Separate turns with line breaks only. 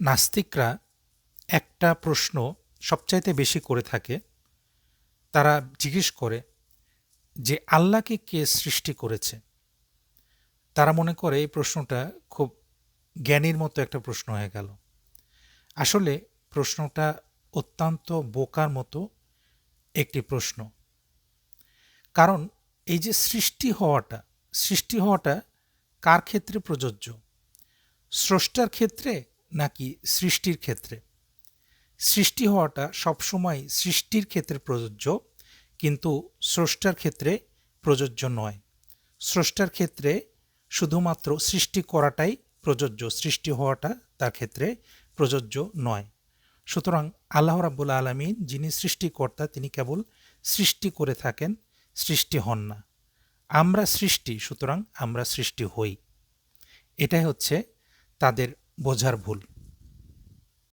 নাস্তিকরা একটা প্রশ্ন সবচাইতে বেশি করে থাকে। তারা জিজ্ঞেস করে যে, আল্লাহকে কে সৃষ্টি করেছে? তারা মনে করে এই প্রশ্নটা খুব জ্ঞানীর মতো একটা প্রশ্ন হয়ে গেল। আসলে প্রশ্নটা অত্যন্ত বোকার মতো একটি প্রশ্ন। কারণ এই যে সৃষ্টি হওয়াটা সৃষ্টি হওয়াটা কার ক্ষেত্রে প্রযোজ্য? স্রষ্টার ক্ষেত্রে নাকি সৃষ্টির ক্ষেত্রে? সৃষ্টি হওয়াটা সবসময় সৃষ্টির ক্ষেত্রে প্রযোজ্য, কিন্তু স্রষ্টার ক্ষেত্রে প্রযোজ্য নয়। স্রষ্টার ক্ষেত্রে শুধুমাত্র সৃষ্টি করাটাই প্রযোজ্য, সৃষ্টি হওয়াটা তার ক্ষেত্রে প্রযোজ্য নয়। সুতরাং আল্লাহ রাব্বুল আলমিন যিনি সৃষ্টিকর্তা, তিনি কেবল সৃষ্টি করে থাকেন, সৃষ্টি হন না। আমরা সৃষ্টি, সুতরাং আমরা সৃষ্টি হই। এটাই হচ্ছে তাদের বোঝার ভুল।